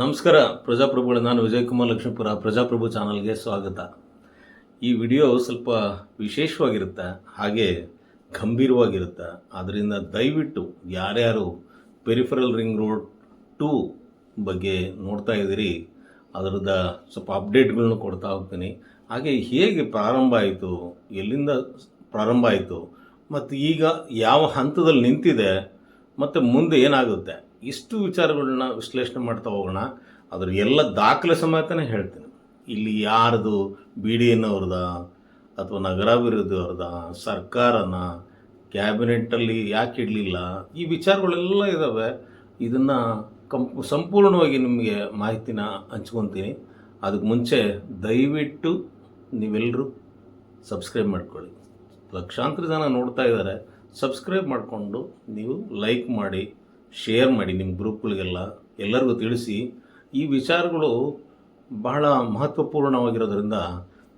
ನಮಸ್ಕಾರ, ಪ್ರಜಾಪ್ರಭುಗಳ. ನಾನು ವಿಜಯಕುಮಾರ್ ಲಕ್ಷ್ಮೀಪುರ, ಪ್ರಜಾಪ್ರಭು ಚಾನಲ್ಗೆ ಸ್ವಾಗತ. ಈ ವಿಡಿಯೋ ಸ್ವಲ್ಪ ವಿಶೇಷವಾಗಿರುತ್ತೆ, ಹಾಗೆ ಗಂಭೀರವಾಗಿರುತ್ತೆ. ಆದ್ದರಿಂದ ದಯವಿಟ್ಟು ಯಾರ್ಯಾರು ಪೆರಿಫರಲ್ ರಿಂಗ್ ರೋಡ್ ಟೂ ಬಗ್ಗೆ ನೋಡ್ತಾ ಇದ್ದೀರಿ, ಅದರದ ಸ್ವಲ್ಪ ಅಪ್ಡೇಟ್ಗಳನ್ನು ಕೊಡ್ತಾ ಹೋಗ್ತೀನಿ. ಹಾಗೆ ಹೇಗೆ ಪ್ರಾರಂಭ ಆಯಿತು, ಎಲ್ಲಿಂದ ಪ್ರಾರಂಭ ಆಯಿತು, ಮತ್ತು ಈಗ ಯಾವ ಹಂತದಲ್ಲಿ ನಿಂತಿದೆ, ಮತ್ತು ಮುಂದೆ ಏನಾಗುತ್ತೆ ಇಷ್ಟು ವಿಚಾರಗಳನ್ನ ವಿಶ್ಲೇಷಣೆ ಮಾಡ್ತಾ ಹೋಗೋಣ. ಅದ್ರ ಎಲ್ಲ ದಾಖಲೆ ಸಮೇತನೇ ಹೇಳ್ತೀನಿ. ಇಲ್ಲಿ ಯಾರದು ಬಿ ಡಿ ಎನ್ ಅವ್ರದ, ಅಥವಾ ನಗರಾಭಿವೃದ್ಧಿ ಅವ್ರದ, ಸರ್ಕಾರನ, ಕ್ಯಾಬಿನೆಟ್ಟಲ್ಲಿ ಯಾಕೆ ಇಡಲಿಲ್ಲ? ಈ ವಿಚಾರಗಳೆಲ್ಲ ಇದ್ದಾವೆ ಇದನ್ನು ಕಂ, ಸಂಪೂರ್ಣವಾಗಿ ನಿಮಗೆ ಮಾಹಿತಿನ ಹಂಚ್ಕೊತೀನಿ. ಅದಕ್ಕೆ ಮುಂಚೆ ದಯವಿಟ್ಟು ನೀವೆಲ್ಲರೂ ಸಬ್ಸ್ಕ್ರೈಬ್ ಮಾಡ್ಕೊಳ್ಳಿ. ಲಕ್ಷಾಂತರ ಜನ ನೋಡ್ತಾ ಇದ್ದಾರೆ. ಸಬ್ಸ್ಕ್ರೈಬ್ ಮಾಡಿಕೊಂಡು ನೀವು ಲೈಕ್ ಮಾಡಿ. ಶೇರ್ ಮಾಡಿ ನಿಮ್ಮ ಗ್ರೂಪ್ಗಳಿಗೆಲ್ಲ ಎಲ್ಲರಿಗೂ ತಿಳಿಸಿ, ಈ ವಿಚಾರಗಳು ಬಹಳ ಮಹತ್ವಪೂರ್ಣವಾಗಿರೋದ್ರಿಂದ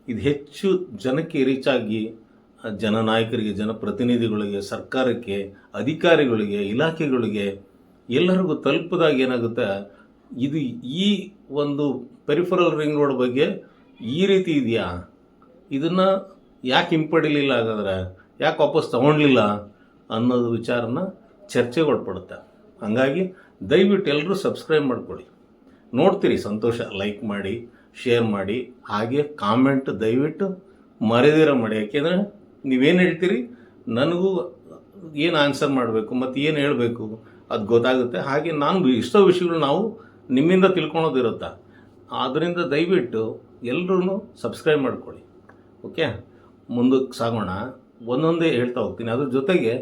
ಇದು ಹೆಚ್ಚು ಜನಕ್ಕೆ ರೀಚ್ ಆಗಿ ಜನನಾಯಕರಿಗೆ, ಜನಪ್ರತಿನಿಧಿಗಳಿಗೆ, ಸರ್ಕಾರಕ್ಕೆ, ಅಧಿಕಾರಿಗಳಿಗೆ, ಇಲಾಖೆಗಳಿಗೆ ಎಲ್ಲರಿಗೂ ತಲುಪಿದಾಗ ಏನಾಗುತ್ತೆ, ಇದು ಈ ಒಂದು ಪೆರಿಫರಲ್ ರಿಂಗ್ ರೋಡ್ ಬಗ್ಗೆ ಈ ರೀತಿ ಇದೆಯಾ? ಇದನ್ನು ಯಾಕೆ ಹಿಂಪಡಿಲಿಲ್ಲ ಹಾಗಾದರೆ, ಯಾಕೆ ವಾಪಸ್ ತಗೊಳ್ಲಿಲ್ಲ ಅನ್ನೋದು ವಿಚಾರನ ಚರ್ಚೆಗೆ ಒಳಪಡುತ್ತೆ ಹಾಗಾಗಿ ದಯವಿಟ್ಟು ಎಲ್ಲರೂ ಸಬ್ಸ್ಕ್ರೈಬ್ ಮಾಡ್ಕೊಳ್ಳಿ. ನೋಡ್ತೀರಿ ಸಂತೋಷ ಲೈಕ್ ಮಾಡಿ ಶೇರ್ ಮಾಡಿ, ಹಾಗೆ ಕಾಮೆಂಟ್ ದಯವಿಟ್ಟು ಮರೆದಿರ ಮಾಡಿ. ಯಾಕೆಂದರೆ ನೀವೇನು ಹೇಳ್ತೀರಿ? ನನಗೂ ಏನು ಆನ್ಸರ್ ಮಾಡಬೇಕು ಮತ್ತು ಏನು ಹೇಳಬೇಕು ಅದು ಗೊತ್ತಾಗುತ್ತೆ. ಹಾಗೆ ನಾನು ಇಷ್ಟೋ ವಿಷಯಗಳು ನಾವು ನಿಮ್ಮಿಂದ ತಿಳ್ಕೊಳೋದಿರುತ್ತೆ. ಆದ್ದರಿಂದ ದಯವಿಟ್ಟು ಎಲ್ಲರೂ ಸಬ್ಸ್ಕ್ರೈಬ್ ಮಾಡ್ಕೊಳ್ಳಿ. ಓಕೆ ಮುಂದಕ್ಕೆ ಸಾಗೋಣ. ಒಂದೊಂದೇ ಹೇಳ್ತಾ ಹೋಗ್ತೀನಿ. ಅದ್ರ ಜೊತೆಗೆ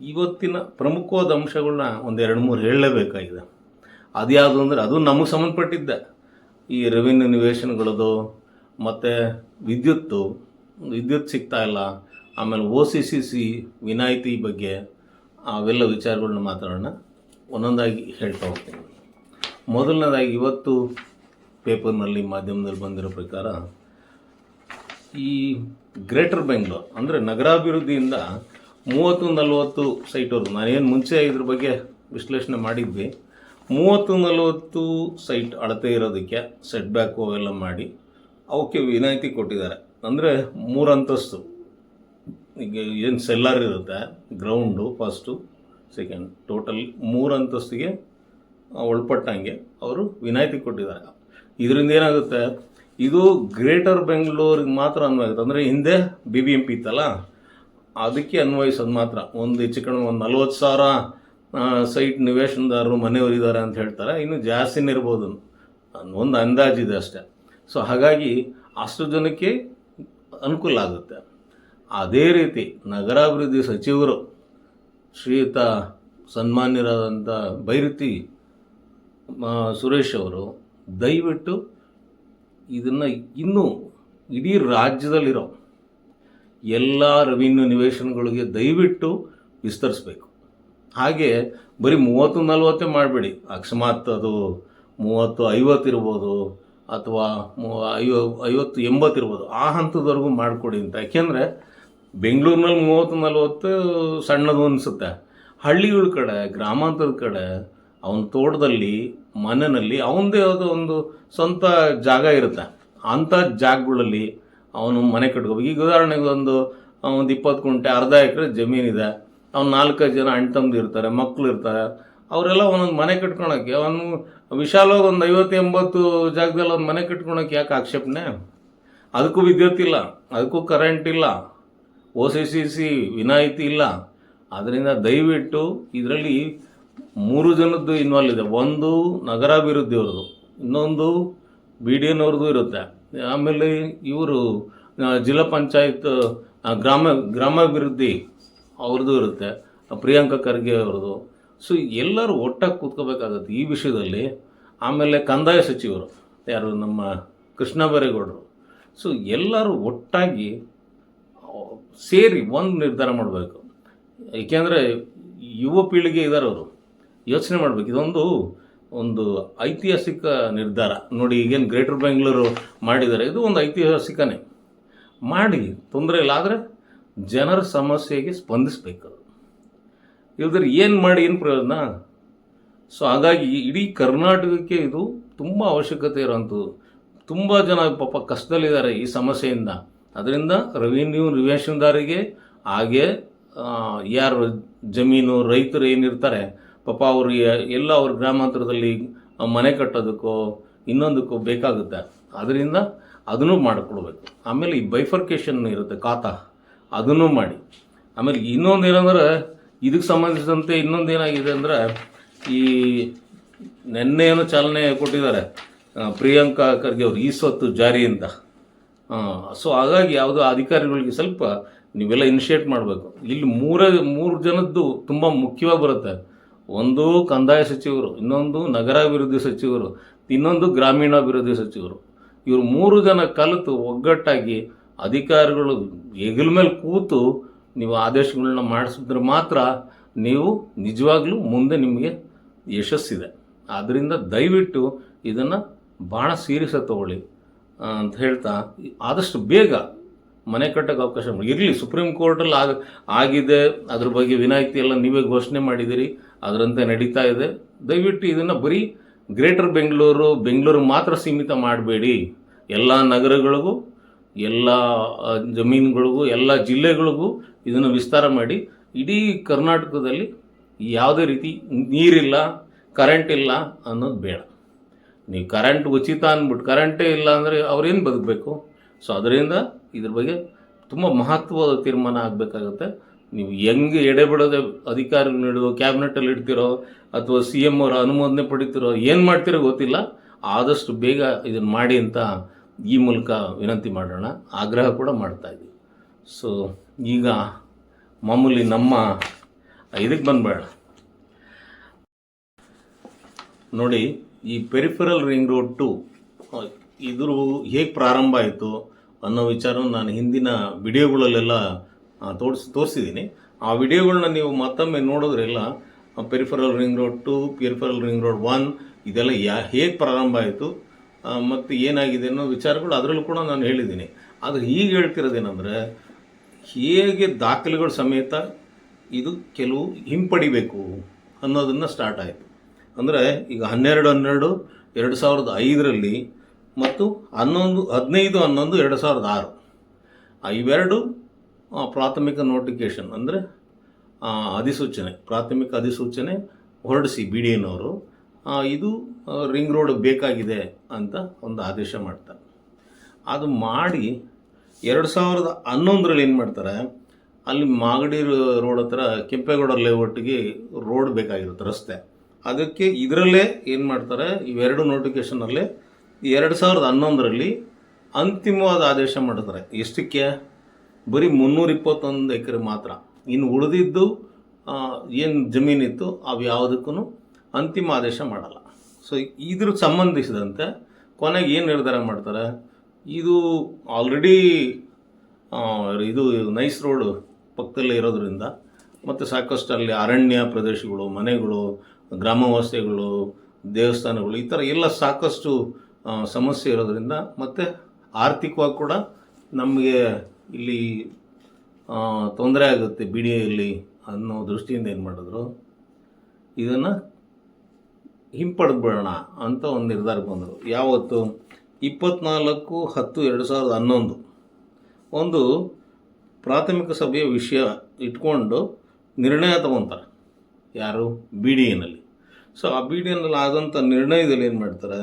ಇವತ್ತಿನ ಪ್ರಮುಖವಾದ ಅಂಶಗಳನ್ನ ಒಂದು ಎರಡು ಮೂರು ಹೇಳಲೇಬೇಕಾಗಿದೆ. ಅದು ಯಾವುದು ಅಂದರೆ ಅದು ನಮಗೆ ಸಂಬಂಧಪಟ್ಟಿದ್ದೆ ಈ ರೆವಿನ್ಯೂ ನಿವೇಶನಗಳದು, ಮತ್ತು ವಿದ್ಯುತ್ತು, ವಿದ್ಯುತ್ ಸಿಗ್ತಾ ಇಲ್ಲ, ಆಮೇಲೆ ಓ ಸಿ ಸಿ ಸಿ ವಿನಾಯಿತಿ ಬಗ್ಗೆ ಅವೆಲ್ಲ ವಿಚಾರಗಳನ್ನ ಮಾತಾಡೋಣ. ಒಂದೊಂದಾಗಿ ಹೇಳ್ತಾ ಹೋಗ್ತೀನಿ. ಮೊದಲನೇದಾಗಿ ಇವತ್ತು ಪೇಪರ್ನಲ್ಲಿ ಮಾಧ್ಯಮದಲ್ಲಿ ಬಂದಿರೋ ಪ್ರಕಾರ ಈ ಗ್ರೇಟರ್ ಬೆಂಗಳೂರು ಅಂದರೆ ನಗರಾಭಿವೃದ್ಧಿಯಿಂದ ಮೂವತ್ತು ನಲವತ್ತು ಸೈಟ್ವರೆಗೂ ನಾನೇನು ಮುಂಚೆ ಇದ್ರ ಬಗ್ಗೆ ವಿಶ್ಲೇಷಣೆ ಮಾಡಿದ್ವಿ. ಮೂವತ್ತು ನಲವತ್ತು ಸೈಟ್ ಅಳತೆ ಇರೋದಕ್ಕೆ ಸೆಟ್ ಬ್ಯಾಕು ಅವೆಲ್ಲ ಮಾಡಿ ಅವಕ್ಕೆ ವಿನಾಯಿತಿ ಕೊಟ್ಟಿದ್ದಾರೆ. ಅಂದರೆ ಮೂರು ಅಂತಸ್ತು. ಈಗ ಏನು ಸೆಲ್ಲರ್ ಇರುತ್ತೆ ಗ್ರೌಂಡು ಫಸ್ಟು ಸೆಕೆಂಡ್ ಟೋಟಲ್ ಮೂರು ಅಂತಸ್ತಿಗೆ ಒಳಪಟ್ಟಂಗೆ ಅವರು ವಿನಾಯಿತಿ ಕೊಟ್ಟಿದ್ದಾರೆ. ಇದರಿಂದ ಏನಾಗುತ್ತೆ, ಇದು ಗ್ರೇಟರ್ ಬೆಂಗಳೂರಿಗೆ ಮಾತ್ರ ಅನ್ವಾಗುತ್ತೆ ಅಂದರೆ ಹಿಂದೆ ಬಿ ಬಿ ಎಂ ಪಿ ಇತ್ತಲ್ಲ ಅದಕ್ಕೆ ಅನ್ವಯಿಸೋದು ಮಾತ್ರ. ಒಂದು ಹೆಚ್ಚು ಕಡಿಮೆ ಒಂದು ನಲ್ವತ್ತು ಸಾವಿರ ಸೈಟ್ ನಿವೇಶನದಾರರು ಮನೆಯವರಿದ್ದಾರೆ ಅಂತ ಹೇಳ್ತಾರೆ. ಇನ್ನು ಜಾಸ್ತಿನೇ ಇರ್ಬೋದು ಒಂದು ಅಂದಾಜಿದೆ ಅಷ್ಟೇ. ಸೊ ಹಾಗಾಗಿ ಅಷ್ಟು ಜನಕ್ಕೆ ಅನುಕೂಲ ಆಗುತ್ತೆ. ಅದೇ ರೀತಿ ನಗರಾಭಿವೃದ್ಧಿ ಸಚಿವರು ಶ್ರೀಯುತ ಸನ್ಮಾನ್ಯರಾದಂಥ ಬೈರತಿ ಸುರೇಶ್ ಅವರು ದಯವಿಟ್ಟು ಇದನ್ನು ಇನ್ನೂ ಇಡೀ ರಾಜ್ಯದಲ್ಲಿರೋ ಎಲ್ಲ ರೆವಿನ್ಯೂ ನಿವೇಶನಗಳಿಗೆ ದಯವಿಟ್ಟು ವಿಸ್ತರಿಸಬೇಕು. ಹಾಗೆ ಬರೀ ಮೂವತ್ತು ನಲ್ವತ್ತೇ ಮಾಡಬೇಡಿ. ಅಕಸ್ಮಾತ್ ಅದು ಮೂವತ್ತು, ಐವತ್ತು ಇರ್ಬೋದು ಅಥವಾ ಐವ, ಐವತ್ತು, ಎಂಬತ್ತು ಇರ್ಬೋದು. ಆ ಹಂತದವರೆಗೂ ಮಾಡಿಕೊಡಿ ಅಂತ. ಯಾಕೆಂದರೆ ಬೆಂಗಳೂರಿನಲ್ಲಿ ಮೂವತ್ತು, ನಲ್ವತ್ತು ಸಣ್ಣದು ಅನಿಸುತ್ತೆ. ಹಳ್ಳಿಗಳ ಕಡೆ, ಗ್ರಾಮಾಂತರದ ಕಡೆ ಅವನ ತೋಟದಲ್ಲಿ, ಮನೆಯಲ್ಲಿ ಅವನದೇ ಆದ ಒಂದು ಸ್ವಂತ ಜಾಗ ಇರುತ್ತೆ. ಅಂಥ ಜಾಗಗಳಲ್ಲಿ ಅವನು ಮನೆ ಕಟ್ಕೋಬೇಕು ಈಗ ಉದಾಹರಣೆಗೆ ಒಂದು ಒಂದು ಇಪ್ಪತ್ತು ಕುಂಟೆ ಅರ್ಧ ಎಕರೆ ಜಮೀನಿದೆ. ಅವ್ನು ನಾಲ್ಕೈದು ಜನ ಅಣ್ಣ ತಮ್ಮದು ಇರ್ತಾರೆ ಮಕ್ಕಳು ಇರ್ತಾರೆ. ಅವರೆಲ್ಲ ಒಂದೊಂದು ಮನೆ ಕಟ್ಕೊಳಕ್ಕೆ, ಅವನು ವಿಶಾಲವಾಗಿ ಒಂದು ಐವತ್ತು ಎಂಬತ್ತು ಜಾಗದಲ್ಲಿ ಒಂದು ಮನೆ ಕಟ್ಕೊಳಕ್ಕೆ ಯಾಕೆ ಆಕ್ಷೇಪಣೆ? ಅದಕ್ಕೂ ವಿದ್ಯುತ್ ಇಲ್ಲ, ಅದಕ್ಕೂ ಕರೆಂಟ್ ಇಲ್ಲ ಓ ಸಿ ಸಿ ಸಿ ವಿನಾಯಿತಿ ಇಲ್ಲ. ಅದರಿಂದ ದಯವಿಟ್ಟು ಇದರಲ್ಲಿ ಮೂರು ಜನದ್ದು ಇನ್ವಾಲ್ವ್ ಇದೆ. ಒಂದು ನಗರಾಭಿವೃದ್ಧಿಯವ್ರದ್ದು, ಇನ್ನೊಂದು ಬಿ ಡಿ ಎನ್ನವ್ರದ್ದು ಇರುತ್ತೆ. ಆಮೇಲೆ ಇವರು ಜಿಲ್ಲಾ ಪಂಚಾಯತ್ ಗ್ರಾಮ, ಗ್ರಾಮಾಭಿವೃದ್ಧಿ ಅವ್ರದ್ದು ಇರುತ್ತೆ ಪ್ರಿಯಾಂಕಾ ಖರ್ಗೆ ಅವ್ರದ್ದು. ಸೊ ಎಲ್ಲರೂ ಒಟ್ಟಾಗಿ ಕೂತ್ಕೋಬೇಕಾಗತ್ತೆ ಈ ವಿಷಯದಲ್ಲಿ. ಆಮೇಲೆ ಕಂದಾಯ ಸಚಿವರು, ಯಾರು ನಮ್ಮ ಕೃಷ್ಣ ಬೈರೇಗೌಡರು. ಸೊ ಎಲ್ಲರೂ ಒಟ್ಟಾಗಿ ಸೇರಿ ಒಂದು ನಿರ್ಧಾರ ಮಾಡಬೇಕು. ಏಕೆಂದರೆ ಯುವ ಪೀಳಿಗೆ ಇದ್ದಾರೆ ಅವರು. ಯೋಚನೆ ಮಾಡಬೇಕು. ಇದೊಂದು ಒಂದು ಐತಿಹಾಸಿಕ ನಿರ್ಧಾರ. ನೋಡಿ, ಈಗೇನು ಗ್ರೇಟರ್ ಬೆಂಗಳೂರು ಮಾಡಿದ್ದಾರೆ. ಇದು ಒಂದು ಐತಿಹಾಸಿಕನೇ. ಮಾಡಿ, ತೊಂದರೆ ಇಲ್ಲ, ಆದರೆ ಜನರ ಸಮಸ್ಯೆಗೆ ಸ್ಪಂದಿಸಬೇಕು. ಇಲ್ದ್ರೆ ಏನು ಮಾಡಿ, ಏನು ಪ್ರಯೋಜನ? ಸೊ ಹಾಗಾಗಿ ಇಡೀ ಕರ್ನಾಟಕಕ್ಕೆ ಇದು ತುಂಬ ಅವಶ್ಯಕತೆ ಇರೋಂಥದ್ದು. ತುಂಬ ಜನ ಪಾಪ ಕಷ್ಟದಲ್ಲಿದ್ದಾರೆ ಈ ಸಮಸ್ಯೆಯಿಂದ. ಅದರಿಂದ ರೆವಿನ್ಯೂ ರಿವೇಷನ್ದಾರಿಗೆ ಹಾಗೆ ಯಾರು ಜಮೀನು, ರೈತರು ಏನಿರ್ತಾರೆ ಪಾಪ ಅವರು ಎಲ್ಲ ಅವ್ರ ಗ್ರಾಮಾಂತರದಲ್ಲಿ ಮನೆ ಕಟ್ಟೋದಕ್ಕೋ ಇನ್ನೊಂದಕ್ಕೋ ಬೇಕಾಗುತ್ತೆ. ಅದರಿಂದ ಅದನ್ನು ಮಾಡಿಕೊಡ್ಬೇಕು. ಆಮೇಲೆ ಈ ಬೈಫರ್ಕೇಷನ್ ಇರುತ್ತೆ ಕಾತ. ಅದನ್ನು ಮಾಡಿ. ಆಮೇಲೆ ಇನ್ನೊಂದು ಏನಂದ್ರೆ ಇದಕ್ಕೆ ಸಂಬಂಧಿಸಿದಂತೆ ಇನ್ನೊಂದು ಏನಾಗಿದೆ ಅಂದರೆ ಈ ನಿನ್ನೆ ಏನೋ ಚಾಲನೆ ಕೊಟ್ಟಿದ್ದಾರೆ ಪ್ರಿಯಾಂಕಾ ಖರ್ಗೆ ಅವರು, ಈ ಸ್ವತ್ತು ಜಾರಿ ಅಂತ. ಸೊ ಹಾಗಾಗಿ ಯಾವುದೋ ಅಧಿಕಾರಿಗಳಿಗೆ ಸ್ವಲ್ಪ ನೀವೆಲ್ಲ ಇನಿಷಿಯೇಟ್ ಮಾಡಬೇಕು. ಇಲ್ಲಿ ಮೂರೇ, ಮೂರು ಜನದ್ದು ತುಂಬ ಮುಖ್ಯವಾಗಿ ಬರುತ್ತೆ. ಒಂದು ಕಂದಾಯ ಸಚಿವರು, ಇನ್ನೊಂದು ನಗರಾಭಿವೃದ್ಧಿ ಸಚಿವರು, ಇನ್ನೊಂದು ಗ್ರಾಮೀಣಾಭಿವೃದ್ಧಿ ಸಚಿವರು. ಇವರು ಮೂರು ಜನ ಕಲಿತು ಒಗ್ಗಟ್ಟಾಗಿ ಅಧಿಕಾರಿಗಳು ಹೆಗಲ ಮೇಲೆ ಕೂತು ನೀವು ಆದೇಶಗಳನ್ನ ಮಾಡಿಸಿದ್ರೆ ಮಾತ್ರ ನೀವು ನಿಜವಾಗ್ಲೂ ಮುಂದೆ ನಿಮಗೆ ಯಶಸ್ಸಿದೆ. ಆದ್ದರಿಂದ ದಯವಿಟ್ಟು ಇದನ್ನು ಭಾಳ ಸೀರಿಯಸ್ ತಗೊಳ್ಳಿ ಅಂತ ಹೇಳ್ತಾ ಆದಷ್ಟು ಬೇಗ ಮನೆ ಕಟ್ಟೋಕ್ಕೆ ಅವಕಾಶ ಇರಲಿ, ಸುಪ್ರೀಂ ಕೋರ್ಟಲ್ಲಿ ಆಗ, ಆಗಿದೆ, ಅದ್ರ ಬಗ್ಗೆ ವಿನಾಯಿತಿ ಎಲ್ಲ ನೀವೇ ಘೋಷಣೆ ಮಾಡಿದ್ದೀರಿ ಅದರಂತೆ ನಡೀತಾ ಇದೆ. ದಯವಿಟ್ಟು ಇದನ್ನು ಬರೀ ಗ್ರೇಟರ್ ಬೆಂಗಳೂರು ಬೆಂಗಳೂರು ಮಾತ್ರ ಸೀಮಿತ ಮಾಡಬೇಡಿ. ಎಲ್ಲ ನಗರಗಳಿಗೂ, ಎಲ್ಲ ಜಮೀನುಗಳಿಗೂ, ಎಲ್ಲ ಜಿಲ್ಲೆಗಳಿಗೂ ಇದನ್ನು ವಿಸ್ತಾರ ಮಾಡಿ. ಇಡೀ ಕರ್ನಾಟಕದಲ್ಲಿ ಯಾವುದೇ ರೀತಿ ನೀರಿಲ್ಲ ಕರೆಂಟ್ ಇಲ್ಲ ಅನ್ನೋದು ಬೇಡ. ನೀವು ಕರೆಂಟ್ ಉಚಿತ ಅಂದ್ಬಿಟ್ಟು ಕರೆಂಟೇ ಇಲ್ಲ ಅಂದರೆ ಅವ್ರೇನು ಬದುಕಬೇಕು? ಸೊ ಅದರಿಂದ ಇದ್ರ ಬಗ್ಗೆ ತುಂಬ ಮಹತ್ವದ ತೀರ್ಮಾನ ಆಗಬೇಕಾಗುತ್ತೆ. ನೀವು ಹೆಂಗೆ ಎಡೆಬಿಡದೆ ಅಧಿಕಾರ ನೀಡೋ ಕ್ಯಾಬಿನೆಟಲ್ಲಿ ಇಡ್ತಿರೋ, ಅಥವಾ ಸಿ ಎಂ ಅವರ ಅನುಮೋದನೆ ಪಡಿತಿರೋ, ಏನು ಮಾಡ್ತಿರೋ ಗೊತ್ತಿಲ್ಲ. ಆದಷ್ಟು ಬೇಗ ಇದನ್ನು ಮಾಡಿ ಅಂತ ಈ ಮೂಲಕ ವಿನಂತಿ ಮಾಡೋಣ. ಆಗ್ರಹ ಕೂಡ ಮಾಡ್ತಾ ಇದ್ದೀವಿ. ಸೊ ಈಗ ಮಾಮೂಲಿ ನಮ್ಮ ಇದಕ್ಕೆ ಬಂದ್ಬೇಡ ನೋಡಿ, ಈ ಪೆರಿಫರಲ್ ರಿಂಗ್ ರೋಡ್ ಟು ಇದ್ರ ಹೇಗೆ ಪ್ರಾರಂಭ ಆಯಿತು? ಅನ್ನೋ ವಿಚಾರ ನಾನು ಹಿಂದಿನ ವಿಡಿಯೋಗಳಲ್ಲೆಲ್ಲ ತೋರಿಸಿ, ತೋರಿಸಿದ್ದೀನಿ. ಆ ವಿಡಿಯೋಗಳನ್ನ ನೀವು ಮತ್ತೊಮ್ಮೆ ನೋಡಿದ್ರೆಲ್ಲ peripheral ring road two peripheral ring road one ಇದೆಲ್ಲ ಯಾ, ಹೇಗೆ ಪ್ರಾರಂಭ ಆಯಿತು ಮತ್ತು ಏನಾಗಿದೆ ಅನ್ನೋ ವಿಚಾರಗಳು ಅದರಲ್ಲೂ ಕೂಡ ನಾನು ಹೇಳಿದ್ದೀನಿ. ಆದರೆ ಈಗ ಹೇಳ್ತಿರೋದೇನೆಂದರೆ, ಹೇಗೆ ದಾಖಲೆಗಳ ಸಮೇತ ಇದು ಕೆಲವು ಹಿಂಪಡಿಬೇಕು ಅನ್ನೋದನ್ನು ಸ್ಟಾರ್ಟ್ ಆಯಿತು. ಅಂದರೆ ಈಗ ಹನ್ನೆರಡು ಹನ್ನೆರಡು, ಎರಡು ಸಾವಿರದ ಐದರಲ್ಲಿ ಮತ್ತು ಹನ್ನೊಂದು, ಹದಿನೈದು, ಹನ್ನೊಂದು, ಎರಡು ಸಾವಿರದ ಆರು. ಇವೆರಡು ಪ್ರಾಥಮಿಕ ನೋಟಿಫಿಕೇಷನ್ ಅಂದರೆ ಅಧಿಸೂಚನೆ, ಪ್ರಾಥಮಿಕ ಅಧಿಸೂಚನೆ ಹೊರಡಿಸಿ ಬಿ ಡಿ ಎನವರು ಇದು ರಿಂಗ್ ರೋಡ್ ಬೇಕಾಗಿದೆ ಅಂತ ಒಂದು ಆದೇಶ ಮಾಡ್ತಾರೆ. ಅದು ಮಾಡಿ ಎರಡು ಸಾವಿರದ ಹನ್ನೊಂದರಲ್ಲಿ ಏನು ಮಾಡ್ತಾರೆ, ಅಲ್ಲಿ ಮಾಗಡಿ ರೋಡ್ ಹತ್ರ ಕೆಂಪೇಗೌಡ ಲೇಔಟ್ಗೆ ರೋಡ್ ಬೇಕಾಗಿರುತ್ತೆ, ರಸ್ತೆ. ಅದಕ್ಕೆ ಇದರಲ್ಲೇ ಏನು ಮಾಡ್ತಾರೆ, ಇವೆರಡು ನೋಟಿಫಿಕೇಷನಲ್ಲೇ ಎರಡು ಸಾವಿರದ ಹನ್ನೊಂದರಲ್ಲಿ ಅಂತಿಮವಾದ ಆದೇಶ ಮಾಡ್ತಾರೆ ಎಷ್ಟಕ್ಕೆ? ಬರೀ ಮುನ್ನೂರ ಇಪ್ಪತ್ತೊಂದು ಎಕರೆ ಮಾತ್ರ. ಇನ್ನು ಉಳಿದಿದ್ದು ಏನು ಜಮೀನಿತ್ತು, ಅವು ಯಾವುದಕ್ಕೂ ಅಂತಿಮ ಆದೇಶ ಮಾಡಲ್ಲ. ಸೊ ಇದ್ರ ಸಂಬಂಧಿಸಿದಂತೆ ಕೊನೆಗೆ ಏನು ನಿರ್ಧಾರ ಮಾಡ್ತಾರೆ? ಇದು ಆಲ್ರೆಡಿ ಇದು ನೈಸ್ ರೋಡ್ ಪಕ್ಕದಲ್ಲೇ ಇರೋದ್ರಿಂದ ಮತ್ತು ಸಾಕಷ್ಟು ಅಲ್ಲಿ ಅರಣ್ಯ ಪ್ರದೇಶಗಳು, ಮನೆಗಳು ಗ್ರಾಮವಾಸ್ಯಗಳು ದೇವಸ್ಥಾನಗಳು, ಈ ಥರ ಎಲ್ಲ ಸಾಕಷ್ಟು ಸಮಸ್ಯೆ ಇರೋದ್ರಿಂದ ಮತ್ತು ಆರ್ಥಿಕವಾಗಿ ಕೂಡ ನಮಗೆ ಇಲ್ಲಿ ತೊಂದರೆ ಆಗುತ್ತೆ ಬಿ ಡಿ ಎಲ್ಲಿ ಅನ್ನೋ ದೃಷ್ಟಿಯಿಂದ ಏನು ಮಾಡಿದ್ರು. ಇದನ್ನು ಹಿಂಪಡೆದ್ಬಿಡೋಣ ಅಂತ ಒಂದು ನಿರ್ಧಾರಕ್ಕೆ ಬಂದರು. ಯಾವತ್ತು? ಇಪ್ಪತ್ನಾಲ್ಕು, ಹತ್ತು, ಎರಡು ಸಾವಿರದ ಹನ್ನೊಂದು. ಒಂದು ಪ್ರಾಥಮಿಕ ಸಭೆಯ ವಿಷಯ ಇಟ್ಕೊಂಡು ನಿರ್ಣಯ ತಗೊತಾರೆ. ಯಾರು? ಬಿ ಡಿ ಎನಲ್ಲಿ ಸೊ ಆ ಬಿ ಡಿ ಎನಲ್ಲಿ ಆದಂಥ ನಿರ್ಣಯದಲ್ಲಿ ಏನು ಮಾಡ್ತಾರೆ?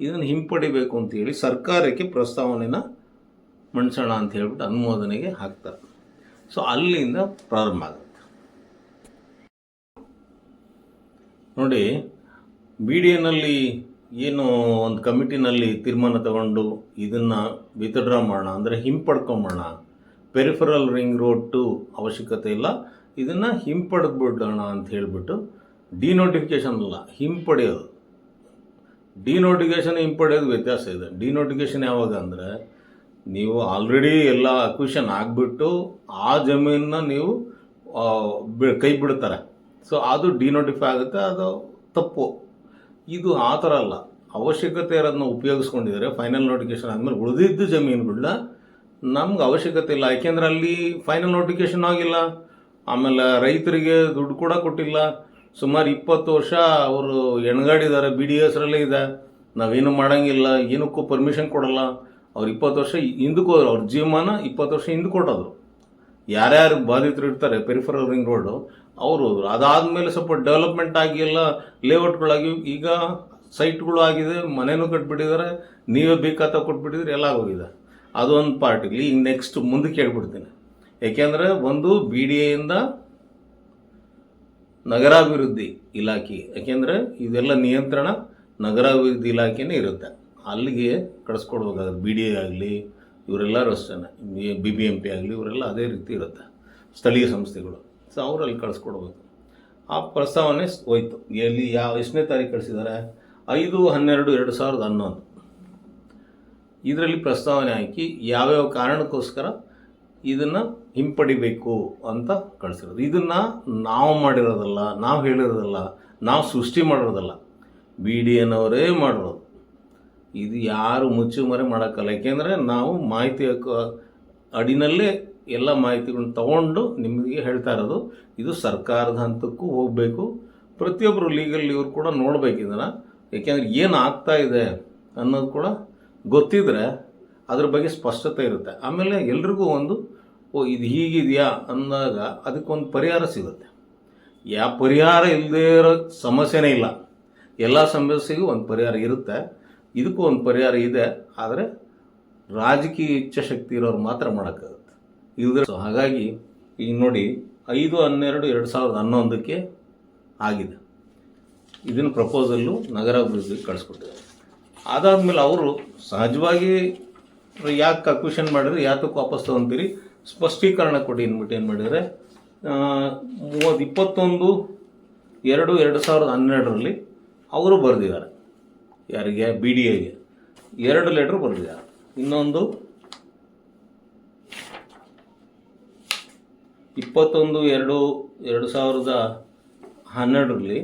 ಇದನ್ನು ಹಿಂಪಡಿಬೇಕು ಅಂತೇಳಿ ಸರ್ಕಾರಕ್ಕೆ ಪ್ರಸ್ತಾವನೆನ ಮಂಡಿಸೋಣ ಅಂತ ಹೇಳ್ಬಿಟ್ಟು ಅನುಮೋದನೆಗೆ ಹಾಕ್ತಾರೆ. ಸೊ ಅಲ್ಲಿಂದ ಪ್ರಾರಂಭ ಆಗುತ್ತೆ. ನೋಡಿ ಬಿ ಡಿ ಎನಲ್ಲಿ ಏನು ಒಂದು ಕಮಿಟಿನಲ್ಲಿ ತೀರ್ಮಾನ ತಗೊಂಡು ಇದನ್ನು ವಿತ್ಡ್ರಾ ಮಾಡೋಣ, ಅಂದರೆ ಹಿಂಪಡ್ಕೊಂಬೋಣ ಪೆರಿಫರಲ್ ರಿಂಗ್ ರೋಡ್ ಟು ಅವಶ್ಯಕತೆ ಇಲ್ಲ. ಇದನ್ನು ಹಿಂಪಡೆದ್ಬಿಡೋಣ ಅಂತ ಹೇಳಿಬಿಟ್ಟು ಡಿನೋಟಿಫಿಕೇಶನ್ ಅಲ್ಲ, ಹಿಂಪಡೆಯೋದು. ಡಿನೋಟಿಫಿಕೇಶನ್ ಹಿಂಪಡೆಯೋದು ವ್ಯತ್ಯಾಸ ಇದೆ. ಡಿನೋಟಿಫಿಕೇಶನ್ ಯಾವಾಗ ಅಂದರೆ, ನೀವು ಆಲ್ರೆಡಿ ಎಲ್ಲ ಅಕ್ವಿಷನ್ ಆಗಿಬಿಟ್ಟು ಆ ಜಮೀನನ್ನ ನೀವು ಕೈ ಬಿಡ್ತಾರೆ. ಸೊ ಅದು ಡಿನೋಟಿಫೈ ಆಗುತ್ತೆ, ಅದು ತಪ್ಪು. ಇದು ಆ ಥರ ಅಲ್ಲ. ಅವಶ್ಯಕತೆ ಇರೋದನ್ನ ಉಪಯೋಗಿಸ್ಕೊಂಡಿದ್ದಾರೆ. ಫೈನಲ್ ನೋಟಿಫಿಕೇಶನ್ ಆದಮೇಲೆ ಉಳಿದಿದ್ದು ಜಮೀನುಗಳನ್ನ ನಮ್ಗೆ ಅವಶ್ಯಕತೆ ಇಲ್ಲ. ಯಾಕೆಂದ್ರೆ ಅಲ್ಲಿ ಫೈನಲ್ ನೋಟಿಫಿಕೇಶನ್ ಆಗಿಲ್ಲ. ಆಮೇಲೆ ರೈತರಿಗೆ ದುಡ್ಡು ಕೂಡ ಕೊಟ್ಟಿಲ್ಲ. ಸುಮಾರು ಇಪ್ಪತ್ತು ವರ್ಷ ಅವರು ಎಣ್ಗಾಡಿದ್ದಾರೆ ಬಿ ಡಿ ಹೆಸರಲ್ಲೇ ಇದೆ. ನಾವೇನು ಮಾಡೋಂಗಿಲ್ಲ, ಏನಕ್ಕೂ ಪರ್ಮಿಷನ್ ಕೊಡಲ್ಲ. ಅವ್ರು ಇಪ್ಪತ್ತು ವರ್ಷ ಹಿಂದಕ್ಕೆ ಹೋದ್ರು ಅವ್ರ ಜೀವಮಾನ ಇಪ್ಪತ್ತು ವರ್ಷ ಹಿಂದೆ ಕೊಟ್ಟೋದ್ರು. ಯಾರ್ಯಾರು ಬಾಧಿತರು ಇರ್ತಾರೆ ಪೆರಿಫರಲ್ ರಿಂಗ್ ರೋಡು ಅವರು ಅದಾದಮೇಲೆ ಸ್ವಲ್ಪ ಡೆವಲಪ್ಮೆಂಟ್ ಆಗಿ ಎಲ್ಲ ಲೇಔಟ್ಗಳಾಗಿ ಈಗ ಸೈಟ್ಗಳು ಆಗಿದೆ, ಮನೆನೂ ಕಟ್ಬಿಟ್ಟಿದ್ದಾರೆ ನೀವೇ ಬೇಕಾತ ಕೊಟ್ಬಿಟ್ಟಿದ್ರೆ ಎಲ್ಲ ಆಗೋಗಿದೆ. ಅದೊಂದು ಪಾರ್ಟ್ ಈಗ ನೆಕ್ಸ್ಟ್ ಮುಂದಕ್ಕೆ ಹೇಳ್ಬಿಡ್ತೀನಿ. ಏಕೆಂದರೆ ಒಂದು ಬಿ ಡಿ ಎಯಿಂದ ನಗರಾಭಿವೃದ್ಧಿ ಇಲಾಖೆ. ಯಾಕೆಂದರೆ ಇದೆಲ್ಲ ನಿಯಂತ್ರಣ ನಗರಾಭಿವೃದ್ಧಿ ಇಲಾಖೆನೇ ಇರುತ್ತೆ. ಅಲ್ಲಿಗೆ ಕಳಿಸ್ಕೊಡ್ಬೇಕಾದ್ರೆ ಬಿ ಡಿ ಎ ಆಗಲಿ, ಇವರೆಲ್ಲರೂ ಅಷ್ಟೇ ಬಿ ಬಿ ಎಂ ಪಿ ಆಗಲಿ, ಇವರೆಲ್ಲ ಅದೇ ರೀತಿ ಇರುತ್ತೆ. ಸ್ಥಳೀಯ ಸಂಸ್ಥೆಗಳು. ಸೊ ಅವರಲ್ಲಿ ಕಳಿಸ್ಕೊಡ್ಬೇಕು. ಆ ಪ್ರಸ್ತಾವನೆ ಹೋಯ್ತು. ಎಲ್ಲಿ ಯಾವ ಎಷ್ಟನೇ ತಾರೀಕು ಕಳಿಸಿದ್ದಾರೆ? ಐದು, ಹನ್ನೆರಡು, ಎರಡು ಸಾವಿರದ ಹನ್ನೊಂದು. ಇದರಲ್ಲಿ ಪ್ರಸ್ತಾವನೆ ಹಾಕಿ ಯಾವ್ಯಾವ ಕಾರಣಕ್ಕೋಸ್ಕರ ಇದನ್ನು ಹಿಂಪಡಿಬೇಕು ಅಂತ ಕಳಿಸಿರೋದು. ಇದನ್ನು ನಾವು ಮಾಡಿರೋದಲ್ಲ, ನಾವು ಹೇಳಿರೋದಲ್ಲ, ನಾವು ಸೃಷ್ಟಿ ಮಾಡಿರೋದಲ್ಲ ಬಿ ಡಿ ಎನ್ನವರೇ ಮಾಡಿರೋದು ಇದು ಯಾರು ಮುಚ್ಚುಮರೆ ಮಾಡೋಕ್ಕಲ್ಲ. ಯಾಕೆಂದರೆ ನಾವು ಮಾಹಿತಿ ಅಡಿನಲ್ಲೇ ಎಲ್ಲ ಮಾಹಿತಿಗಳನ್ನ ತಗೊಂಡು ನಿಮಗೆ ಹೇಳ್ತಾ ಇರೋದು. ಇದು ಸರ್ಕಾರದ ಹಂತಕ್ಕೂ ಹೋಗಬೇಕು. ಪ್ರತಿಯೊಬ್ಬರು ಲೀಗಲ್ ಇವರು ಕೂಡ ನೋಡಬೇಕು ಇದನ್ನು ಏಕೆಂದರೆ ಏನು ಆಗ್ತಾ ಇದೆ ಅನ್ನೋದು ಕೂಡ ಗೊತ್ತಿದ್ರೆ ಅದ್ರ ಬಗ್ಗೆ ಸ್ಪಷ್ಟತೆ ಇರುತ್ತೆ. ಆಮೇಲೆ ಎಲ್ರಿಗೂ ಒಂದು ಓ, ಇದು ಹೀಗಿದೆಯಾ ಅಂದಾಗ ಅದಕ್ಕೊಂದು ಪರಿಹಾರ ಸಿಗುತ್ತೆ. ಯಾವ ಪರಿಹಾರ ಇಲ್ಲದೇ ಇರೋ ಸಮಸ್ಯೆನೇ ಇಲ್ಲ. ಎಲ್ಲ ಸಮಸ್ಯೆಗೂ ಒಂದು ಪರಿಹಾರ ಇರುತ್ತೆ. ಇದಕ್ಕೂ ಒಂದು ಪರಿಹಾರ ಇದೆ. ಆದರೆ ರಾಜಕೀಯ ಇಚ್ಛಾಶಕ್ತಿ ಇರೋರು ಮಾತ್ರ ಮಾಡೋಕ್ಕಾಗುತ್ತೆ. ಇಲ್ಲದ್ರೆ ಸೊ, ಹಾಗಾಗಿ ಈಗ ನೋಡಿ, ಐದು, ಹನ್ನೆರಡು, ಎರಡು ಸಾವಿರದ ಹನ್ನೊಂದಕ್ಕೆ ಆಗಿದೆ. ಇದನ್ನು ಪ್ರಪೋಸಲ್ಲು ನಗರಾಭಿವೃದ್ಧಿಗೆ ಕಳಿಸ್ಕೊಟ್ಟಿದ್ದಾರೆ. ಅದಾದಮೇಲೆ ಅವರು ಸಹಜವಾಗಿ ಯಾಕೆ ಅಕ್ವಿಷನ್ ಮಾಡಿದ್ರೆ, ಯಾತಕ್ಕೆ ವಾಪಸ್ ತೊಗೊಂತೀರಿ? ಸ್ಪಷ್ಟೀಕರಣ ಕೊಡಿ ಅಂದ್ಬಿಟ್ಟು ಏನು ಮಾಡಿದರೆ ಮೂವತ್ತು ಇಪ್ಪತ್ತೊಂದು ಎರಡು ಎರಡು ಸಾವಿರದ ಹನ್ನೆರಡರಲ್ಲಿ ಅವರು ಬರೆದಿದ್ದಾರೆ. ಯಾರಿಗೆ? ಬಿ ಡಿ ಎಗೆ ಎರಡು ಲೆಟ್ರ್ ಬರೆದಿದ್ದಾರೆ. ಇನ್ನೊಂದು ಇಪ್ಪತ್ತೊಂದು ಎರಡು ಎರಡು ಸಾವಿರದ ಹನ್ನೆರಡರಲ್ಲಿ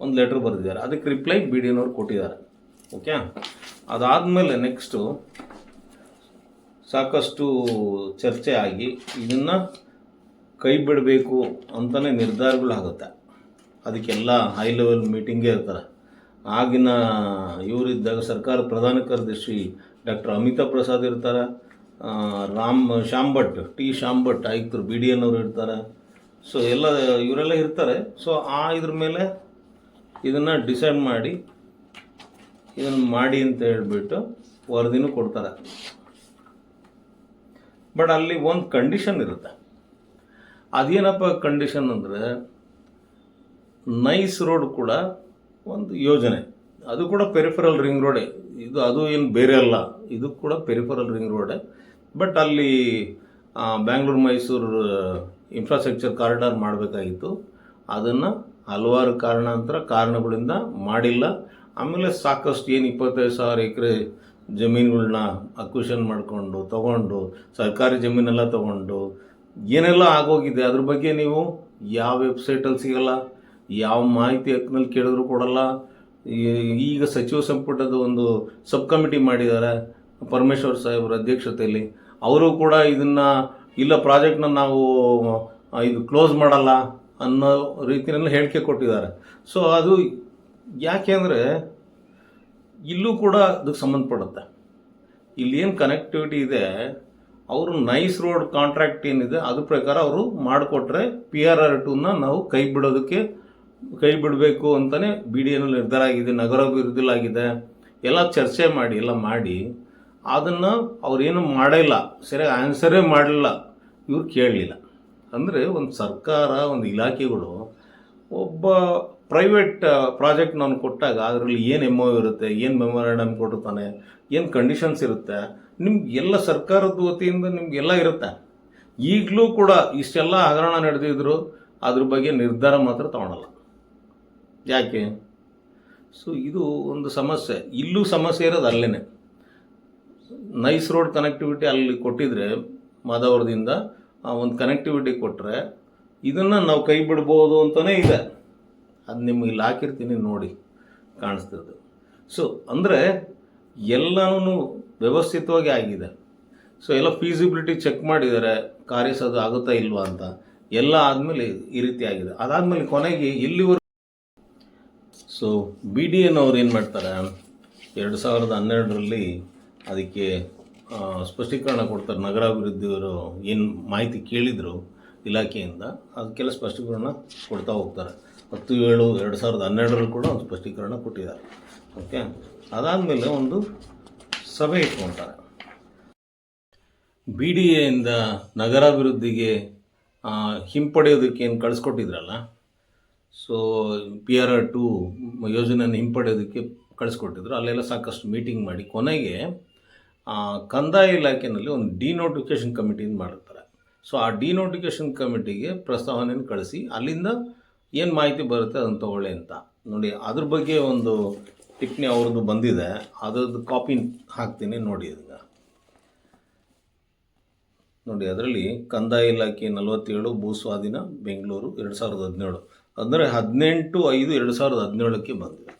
ಒಂದು ಲೆಟ್ರ್ ಬರೆದಿದ್ದಾರೆ. ಅದಕ್ಕೆ ರಿಪ್ಲೈ ಬಿ ಡಿ ಎನವ್ರು ಕೊಟ್ಟಿದ್ದಾರೆ. ಓಕೆ ಅದಾದಮೇಲೆ ನೆಕ್ಸ್ಟು ಸಾಕಷ್ಟು ಚರ್ಚೆ ಆಗಿ ಇದನ್ನು ಕೈ ಬಿಡಬೇಕು ಅಂತಲೇ ನಿರ್ಧಾರಗಳಾಗುತ್ತೆ ಅದಕ್ಕೆಲ್ಲ ಹೈ ಲೆವೆಲ್ ಮೀಟಿಂಗೇ ಇರ್ತಾರೆ. ಆಗಿನ ಇವರಿದ್ದಾಗ ಸರ್ಕಾರ ಪ್ರಧಾನ ಕಾರ್ಯದರ್ಶಿ ಡಾಕ್ಟರ್ ಅಮಿತಾ ಪ್ರಸಾದ್ ಇರ್ತಾರೆ. ರಾಮ್ ಶ್ಯಾಮ್ ಭಟ್ ಟಿ ಶ್ಯಾಮ್ ಭಟ್ ಆಯುಕ್ತರು ಬಿ ಡಿ ಎನ್ನವರು ಇರ್ತಾರೆ. ಸೊ ಎಲ್ಲ ಇವರೆಲ್ಲ ಇರ್ತಾರೆ. ಸೊ ಆ ಇದ್ರ ಮೇಲೆ ಇದನ್ನು ಡಿಸೈಡ್ ಮಾಡಿ, ಇದನ್ನು ಮಾಡಿ ಅಂತ ಹೇಳಿಬಿಟ್ಟು ವರದಿನೂ ಕೊಡ್ತಾರೆ. ಬಟ್ ಅಲ್ಲಿ ಒಂದು ಕಂಡೀಷನ್ ಇರುತ್ತೆ. ಅದೇನಪ್ಪ ಕಂಡೀಷನ್ ಅಂದರೆ ನೈಸ್ ರೋಡ್ ಕೂಡ ಒಂದು ಯೋಜನೆ. ಅದು ಕೂಡ ಪೆರಿಫರಲ್ ರಿಂಗ್ ರೋಡೇ ಇದು, ಅದು ಏನು ಬೇರೆ ಅಲ್ಲ. ಇದು ಕೂಡ ಪೆರಿಫರಲ್ ರಿಂಗ್ ರೋಡೇ ಬಟ್ ಅಲ್ಲಿ ಬ್ಯಾಂಗ್ಳೂರು ಮೈಸೂರು ಇನ್ಫ್ರಾಸ್ಟ್ರಕ್ಚರ್ ಕಾರಿಡಾರ್ ಮಾಡಬೇಕಾಗಿತ್ತು. ಅದನ್ನು ಹಲವಾರು ಕಾರಣಾಂತರ ಕಾರಣಗಳಿಂದ ಮಾಡಿಲ್ಲ. ಆಮೇಲೆ ಸಾಕಷ್ಟು ಏನು ಇಪ್ಪತ್ತೈದು ಸಾವಿರ ಎಕರೆ ಜಮೀನುಗಳನ್ನ ಅಕ್ವಿಷನ್ ಮಾಡಿಕೊಂಡು, ತಗೊಂಡು, ಸರ್ಕಾರಿ ಜಮೀನೆಲ್ಲ ತಗೊಂಡು, ಏನೆಲ್ಲ ಆಗೋಗಿದೆ, ಅದ್ರ ಬಗ್ಗೆ ನೀವು ಯಾವ ವೆಬ್ಸೈಟಲ್ಲಿ ಸಿಗಲ್ಲ, ಯಾವ ಮಾಹಿತಿ ಹಕ್ಕಿನಲ್ಲಿ ಕೇಳಿದ್ರು ಕೊಡಲ್ಲ. ಈಗ ಸಚಿವ ಸಂಪುಟದ ಒಂದು ಸಬ್ ಕಮಿಟಿ ಮಾಡಿದ್ದಾರೆ, ಪರಮೇಶ್ವರ್ ಸಾಹೇಬ್ರ ಅಧ್ಯಕ್ಷತೆಯಲ್ಲಿ. ಅವರು ಕೂಡ ಇದನ್ನು, ಇಲ್ಲ ಪ್ರಾಜೆಕ್ಟ್ನ ನಾವು ಇದು ಕ್ಲೋಸ್ ಮಾಡಲ್ಲ ಅನ್ನೋ ರೀತಿಯಲ್ಲಿ ಹೇಳಿಕೆ ಕೊಟ್ಟಿದ್ದಾರೆ. ಸೊ ಅದು ಯಾಕೆಂದರೆ ಇಲ್ಲೂ ಕೂಡ ಅದಕ್ಕೆ ಸಂಬಂಧಪಡುತ್ತೆ. ಇಲ್ಲಿ ಏನು ಕನೆಕ್ಟಿವಿಟಿ ಇದೆ, ಅವರು ನೈಸ್ ರೋಡ್ ಕಾಂಟ್ರಾಕ್ಟ್ ಏನಿದೆ, ಅದ್ರ ಪ್ರಕಾರ ಅವರು ಮಾಡಿಕೊಟ್ರೆ ಪಿ ಆರ್ ಆರ್ ಟೂನ ನಾವು ಕೈ ಬಿಡೋದಕ್ಕೆ, ಕೈ ಬಿಡಬೇಕು ಅಂತಲೇ ಬಿ ಡಿ ಎನಲ್ಲಿ ನಿರ್ಧಾರ ಆಗಿದೆ ನಗರಾಭಿವೃದ್ಧಿಲಾಗಿದೆ ಎಲ್ಲ ಚರ್ಚೆ ಮಾಡಿ, ಎಲ್ಲ ಮಾಡಿ, ಅದನ್ನು ಅವ್ರೇನು ಮಾಡಿಲ್ಲ, ಸರಿಯಾಗಿ ಆನ್ಸರೇ ಮಾಡಲಿಲ್ಲ ಇವ್ರು ಕೇಳಲಿಲ್ಲ. ಅಂದರೆ ಒಂದು ಸರ್ಕಾರ, ಒಂದು ಇಲಾಖೆಗಳು ಒಬ್ಬ ಪ್ರೈವೇಟ್ ಪ್ರಾಜೆಕ್ಟ್ ನಾನು ಕೊಟ್ಟಾಗ ಅದರಲ್ಲಿ ಏನು ಎಂ ಒ ಇರುತ್ತೆ, ಏನು ಮೆಮೊರಾಂಡಮ್ ಕೊಟ್ಟಿರ್ತಾನೆ, ಏನು ಕಂಡೀಷನ್ಸ್ ಇರುತ್ತೆ ನಿಮ್ಗೆ ಎಲ್ಲ ಸರ್ಕಾರದ ವತಿಯಿಂದ ನಿಮಗೆಲ್ಲ ಇರುತ್ತೆ. ಈಗಲೂ ಕೂಡ ಇಷ್ಟೆಲ್ಲ ಹಗರಣ ನಡೆದಿದ್ರು, ಅದ್ರ ಬಗ್ಗೆ ನಿರ್ಧಾರ ಮಾತ್ರ ತಗೊಳಲ್ಲ. ಯಾಕೆ? ಸೊ ಇದು ಒಂದು ಸಮಸ್ಯೆ. ಇಲ್ಲೂ ಸಮಸ್ಯೆ ಇರೋದು ಅಲ್ಲೇ ನೈಸ್ ರೋಡ್ ಕನೆಕ್ಟಿವಿಟಿ ಅಲ್ಲಿ ಕೊಟ್ಟಿದ್ರೆ ಮಾದವರದಿಂದ ಒಂದು ಕನೆಕ್ಟಿವಿಟಿ ಕೊಟ್ಟರೆ ಇದನ್ನು ನಾವು ಕೈ ಬಿಡ್ಬೋದು ಅಂತಲೇ ಇದೆ. ಅದು ನಿಮಗೆ ಇಲ್ಲಿ ಹಾಕಿರ್ತೀನಿ ನೋಡಿ ಕಾಣಿಸ್ತದೆ ಸೊ ಅಂದರೆ ಎಲ್ಲನೂ ವ್ಯವಸ್ಥಿತವಾಗಿ ಆಗಿದೆ. ಸೊ ಎಲ್ಲ ಫೀಸಿಬಿಲಿಟಿ ಚೆಕ್ ಮಾಡಿದ್ದಾರೆ ಕಾರ್ಯಸದು ಆಗುತ್ತಾ ಇಲ್ವಾ ಅಂತ ಎಲ್ಲ ಆದಮೇಲೆ ಈ ರೀತಿ ಆಗಿದೆ. ಅದಾದಮೇಲೆ ಕೊನೆಗೆ ಎಲ್ಲಿವರೆಗೂ ಸೊ ಬಿ ಡಿ ಎನವ್ರು ಏನು ಮಾಡ್ತಾರೆ? ಎರಡು ಸಾವಿರದ ಹನ್ನೆರಡರಲ್ಲಿ ಅದಕ್ಕೆ ಸ್ಪಷ್ಟೀಕರಣ ಕೊಡ್ತಾರೆ. ನಗರಾಭಿವೃದ್ಧಿಯವರು ಏನು ಮಾಹಿತಿ ಕೇಳಿದರು ಇಲಾಖೆಯಿಂದ, ಅದಕ್ಕೆಲ್ಲ ಸ್ಪಷ್ಟೀಕರಣ ಕೊಡ್ತಾ ಹೋಗ್ತಾರೆ. ಹತ್ತು ಏಳು ಎರಡು ಸಾವಿರದ ಹನ್ನೆರಡರಲ್ಲಿ ಕೂಡ ಒಂದು ಸ್ಪಷ್ಟೀಕರಣ ಕೊಟ್ಟಿದ್ದಾರೆ. ಓಕೆ ಅದಾದಮೇಲೆ ಒಂದು ಸಭೆ ಇಟ್ಕೊಳ್ತಾರೆ. ಬಿ ಡಿ ಎಯಿಂದ ನಗರಾಭಿವೃದ್ಧಿಗೆ ಹಿಂಪಡೆಯೋದಕ್ಕೆ ಏನು ಕಳಿಸ್ಕೊಟ್ಟಿದ್ರಲ್ಲ? So P R R two ಯೋಜನೆಯನ್ನು ಹಿಂಪಡೆಯೋದಕ್ಕೆ ಕಳಿಸ್ಕೊಟ್ಟಿದ್ರು. ಅಲ್ಲೆಲ್ಲ ಸಾಕಷ್ಟು ಮೀಟಿಂಗ್ ಮಾಡಿ ಕೊನೆಗೆ ಕಂದಾಯ ಇಲಾಖೆಯಲ್ಲಿ ಒಂದು ಡಿನೋಟಿಫಿಕೇಷನ್ ಕಮಿಟಿನ ಮಾಡಿರ್ತಾರೆ. ಸೊ ಆ ಡಿನೋಟಿಫಿಕೇಷನ್ ಕಮಿಟಿಗೆ ಪ್ರಸ್ತಾವನೆಯನ್ನು ಕಳಿಸಿ, ಅಲ್ಲಿಂದ ಏನು ಮಾಹಿತಿ ಬರುತ್ತೆ ಅದನ್ನು ತೊಗೊಳ್ಳಿ ಅಂತ. ನೋಡಿ, ಅದ್ರ ಬಗ್ಗೆ ಒಂದು ಟಿಪ್ಪಣಿ ಅವ್ರದ್ದು ಬಂದಿದೆ. ಅದ್ರದ್ದು ಕಾಪಿ ಹಾಕ್ತೀನಿ ನೋಡಿ ಅದನ್ನು. ನೋಡಿ, ಅದರಲ್ಲಿ ಕಂದಾಯ ಇಲಾಖೆ ನಲವತ್ತೇಳು ಭೂ ಸ್ವಾಧೀನ ಬೆಂಗಳೂರು ಎರಡು ಸಾವಿರದ ಹದಿನೇಳು. ಅಂದರೆ ಹದಿನೆಂಟು, ಐದು, ಎರಡು ಸಾವಿರದ ಹದಿನೇಳಕ್ಕೆ ಬಂದಿದೆ.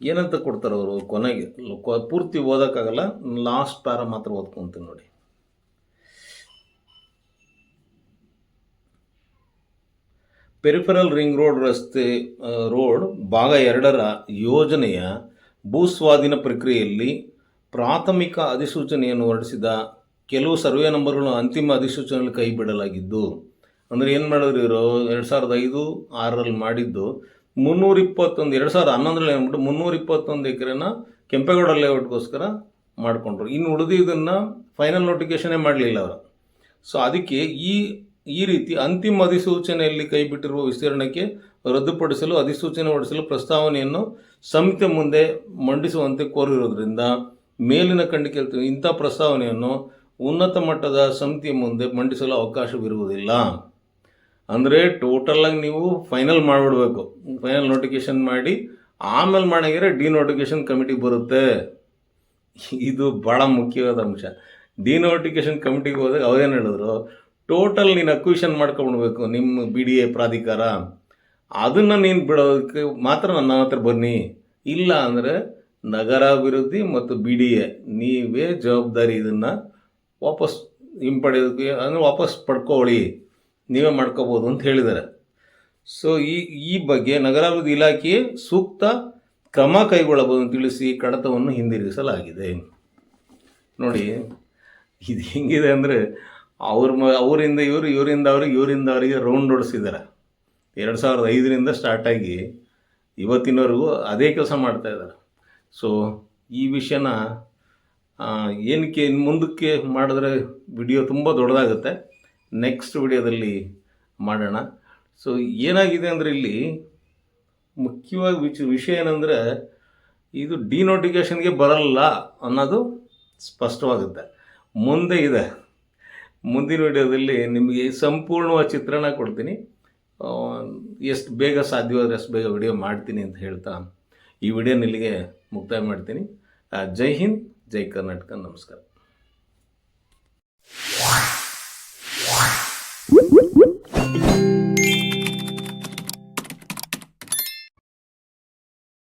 ಏನಂತ ಕೊಡ್ತಾರೆ ಅವರು ಕೊನೆಗೆ ಪೂರ್ತಿ ಓದೋಕ್ಕಾಗಲ್ಲ ಲಾಸ್ಟ್ ಪ್ಯಾರ ಮಾತ್ರ ಓದ್ಕೊತೀನಿ ನೋಡಿ. ಪೆರಿಫೆರಲ್ ರಿಂಗ್ ರೋಡ್ ರಸ್ತೆ ರೋಡ್ ಭಾಗ ಎರಡರ ಯೋಜನೆಯ ಭೂಸ್ವಾಧೀನ ಪ್ರಕ್ರಿಯೆಯಲ್ಲಿ ಪ್ರಾಥಮಿಕ ಅಧಿಸೂಚನೆಯನ್ನು ಹೊರಡಿಸಿದ ಕೆಲವು ಸರ್ವೆ ನಂಬರ್ಗಳು ಅಂತಿಮ ಅಧಿಸೂಚನೆಯಲ್ಲಿ ಕೈ ಬಿಡಲಾಗಿದ್ದು ಅಂದರೆ ಏನು ಮಾಡಿದ್ರು ಇವರು? ಎರಡು ಸಾವಿರದ ಐದು, ಆರರಲ್ಲಿ ಮಾಡಿದ್ದು ಮುನ್ನೂರ ಇಪ್ಪತ್ತೊಂದು ಎರಡು ಸಾವಿರದ ಹನ್ನೊಂದರಲ್ಲಿ ಏನ್ಬಿಟ್ಟು ಮುನ್ನೂರ ಇಪ್ಪತ್ತೊಂದು ಎಕರೆನ ಕೆಂಪೇಗೌಡ ಲೇಔಟ್ಗೋಸ್ಕರ ಮಾಡಿಕೊಂಡ್ರು. ಇನ್ನು ಉಳಿದಿದ್ದನ್ನು ಫೈನಲ್ ನೋಟಿಫಿಕೇಶನೇ ಮಾಡಲಿಲ್ಲ ಅವರು. ಸೊ ಅದಕ್ಕೆ ಈ ಈ ರೀತಿ ಅಂತಿಮ ಅಧಿಸೂಚನೆಯಲ್ಲಿ ಕೈಬಿಟ್ಟಿರುವ ವಿಸ್ತೀರ್ಣಕ್ಕೆ ರದ್ದುಪಡಿಸಲು, ಅಧಿಸೂಚನೆ ಹೊರಡಿಸಲು ಪ್ರಸ್ತಾವನೆಯನ್ನು ಸಮಿತಿ ಮುಂದೆ ಮಂಡಿಸುವಂತೆ ಕೋರಿರುವುದರಿಂದ ಮೇಲಿನ ಖಂಡಿಕೆ ಇಂಥ ಪ್ರಸ್ತಾವನೆಯನ್ನು ಉನ್ನತ ಮಟ್ಟದ ಸಮಿತಿಯ ಮುಂದೆ ಮಂಡಿಸಲು ಅವಕಾಶವಿರುವುದಿಲ್ಲ. ಅಂದರೆ ಟೋಟಲಾಗಿ ನೀವು ಫೈನಲ್ ಮಾಡಿಬಿಡ್ಬೇಕು. ಫೈನಲ್ ನೋಟಿಫಿಕೇಶನ್ ಮಾಡಿ, ಆಮೇಲೆ ಮಾಡಿದರೆ ಡಿ ನೋಟಿಫಿಕೇಶನ್ ಕಮಿಟಿ ಬರುತ್ತೆ. ಇದು ಭಾಳ ಮುಖ್ಯವಾದ ಅಂಶ. ಡಿ ಡಿನೋಟಿಫಿಕೇಶನ್ ಕಮಿಟಿಗೆ ಹೋದಾಗ ಅವ್ರೇನು ಹೇಳಿದ್ರು? ಟೋಟಲ್ ನೀನು ಅಕ್ವಿಷನ್ ಮಾಡ್ಕೊಂಡ್ಬಿಡ್ಬೇಕು ನಿಮ್ಮ ಬಿ ಡಿ ಎ ಪ್ರಾಧಿಕಾರ. ಅದನ್ನು ನೀನು ಬಿಡೋದಕ್ಕೆ ಮಾತ್ರ ನನ್ನ ಹತ್ರ ಬನ್ನಿ. ಇಲ್ಲ ಅಂದರೆ ನಗರಾಭಿವೃದ್ಧಿ ಮತ್ತು ಬಿ ಡಿ ಎ ನೀವೇ ಜವಾಬ್ದಾರಿ ಇದನ್ನು ವಾಪಸ್ ಹಿಂಪಡೆಯೋದಕ್ಕೆ ಅಂದರೆ ವಾಪಸ್ ಪಡ್ಕೊಳ್ಳಿ. ನೀವೇ ಮಾಡ್ಕೋಬೋದು ಅಂತ ಹೇಳಿದ್ದಾರೆ ಸೊ ಈ ಈ ಬಗ್ಗೆ ನಗರಾಭಿವೃದ್ಧಿ ಇಲಾಖೆ ಸೂಕ್ತ ಕ್ರಮ ಕೈಗೊಳ್ಳಬಹುದು ಅಂತ ತಿಳಿಸಿ ಕಡತವನ್ನು ಹಿಂದಿರುಗಿಸಲಾಗಿದೆ ನೋಡಿ, ಇದು ಹೆಂಗಿದೆ ಅಂದರೆ ಅವ್ರ ಮ ಅವರಿಂದ ಇವರು, ಇವರಿಂದ ಅವ್ರಿಗೆ, ಇವರಿಂದ ಅವರಿಗೆ ರೌಂಡ್ ಹೊಡಿಸಿದ್ದಾರೆ ಎರಡು ಸಾವಿರದ ಐದರಿಂದ ಸ್ಟಾರ್ಟಾಗಿ ಇವತ್ತಿನವರೆಗೂ ಅದೇ ಕೆಲಸ ಮಾಡ್ತಾ ಇದ್ದಾರೆ ಸೊ ಈ ವಿಷಯನ ಏನಕ್ಕೆ ಇನ್ನು ಮುಂದಕ್ಕೆ ಮಾಡಿದ್ರೆ ವಿಡಿಯೋ ತುಂಬ ದೊಡ್ಡದಾಗುತ್ತೆ. ನೆಕ್ಸ್ಟ್ ವಿಡಿಯೋದಲ್ಲಿ ಮಾಡೋಣ. ಸೊ ಏನಾಗಿದೆ ಅಂದರೆ ಇಲ್ಲಿ ಮುಖ್ಯವಾಗಿ ವಿಚ, ವಿಷಯ ಏನಂದರೆ ಇದು ಡಿನೋಟಿಫಿಕೇಷನ್ಗೆ ಬರಲ್ಲ ಅನ್ನೋದು ಸ್ಪಷ್ಟವಾಗುತ್ತೆ. ಮುಂದೆ ಇದೆ. ಮುಂದಿನ ವಿಡಿಯೋದಲ್ಲಿ ನಿಮಗೆ ಸಂಪೂರ್ಣವಾದ ಚಿತ್ರಣ ಕೊಡ್ತೀನಿ. ಎಷ್ಟು ಬೇಗ ಸಾಧ್ಯವಾದರೆ ಅಷ್ಟು ಬೇಗ ವಿಡಿಯೋ ಮಾಡ್ತೀನಿ ಅಂತ ಹೇಳ್ತಾ ಈ ವಿಡಿಯೋನ ಇಲ್ಲಿಗೆ ಮುಕ್ತಾಯ ಮಾಡ್ತೀನಿ. ಜೈ ಹಿಂದ್, ಜೈ ಕರ್ನಾಟಕ, ನಮಸ್ಕಾರ.